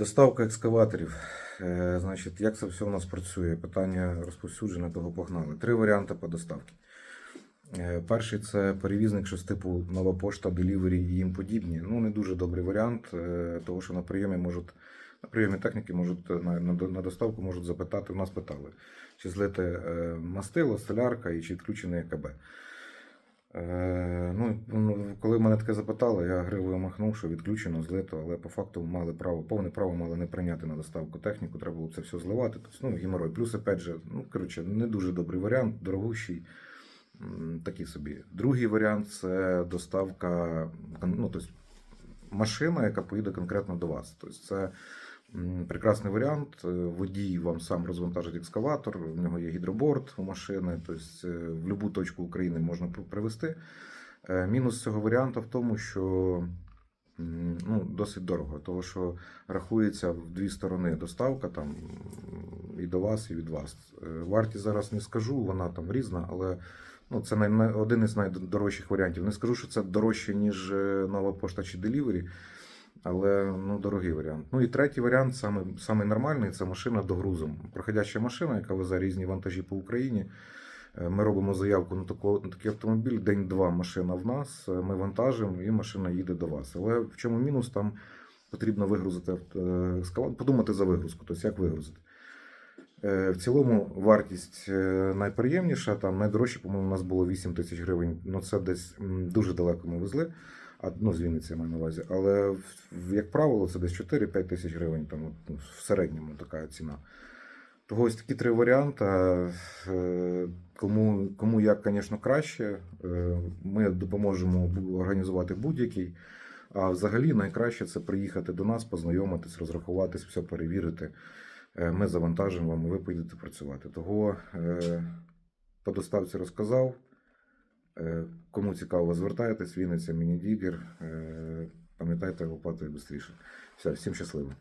Доставка екскаваторів. Е, Значить, як це все у нас працює? Питання розповсюджене, того погнали. Три варіанти по доставці. Е, Перший це перевізник, щось типу нова пошта, делівері і їм подібні. Ну, не дуже добрий варіант, е, тому що на прийомі можуть. На прийомі техніки можуть на, на, доставку можуть запитати, в нас питали, чи злити е, мастило, солярка і чи відключене ЕКБ. Е, ну, таке запитали, я гривою махнув, що відключено, злито, але по факту мали право, повне право мали не прийняти на доставку техніку, треба було це все зливати. Тобто, ну, геморой. Плюс, опять же, ну, коротше, не дуже добрий варіант, дорогущий, такий собі. Другий варіант це доставка, ну, тобто, машина, яка поїде конкретно до вас. Тобто, це прекрасний варіант. Е, Водій вам сам розвантажить екскаватор, у нього є гідроборд у машини, тобто е, в будь-яку точку України можна пр- привезти. Е, Мінус цього варіанту в тому, що ну, досить дорого, тому що рахується в дві сторони доставка там і до вас, і від вас. Е, Вартість зараз не скажу, вона там різна, але ну, це один із найдорожчих варіантів. Не скажу, що це дорожче, ніж е, нова пошта чи делівері, але ну, дорогий варіант. Ну і третій варіант, саме, саме нормальний, це машина до грузом. Проходяща машина, яка везе різні вантажі по Україні. Е, Ми робимо заявку на, тако, на такий автомобіль, день-два машина в нас, е, ми вантажимо і машина їде до вас. Але в чому мінус? Там потрібно вигрузити е, ескалатор, подумати за вигрузку, тобто як вигрузити. В цілому вартість найприємніша, там найдорожче, по-моєму, у нас було 8 тисяч гривень. Ну це десь дуже далеко ми везли. А, ну, з я маю на увазі. Але як правило, це десь 4-5 тисяч гривень, там, ну, в середньому така ціна. Того ось такі три варіанти. Кому, кому як, звісно, краще. Е, Ми допоможемо організувати будь-який. А взагалі найкраще це приїхати до нас, познайомитись, розрахуватись, все перевірити. Е, Ми завантажимо вам, ви поїдете працювати. Того е, по доставці розказав. Кому цікаво, звертайтесь, Вінниця, міні-дігер. Пам'ятайте, лопатою швидше. Все, всім щасливо.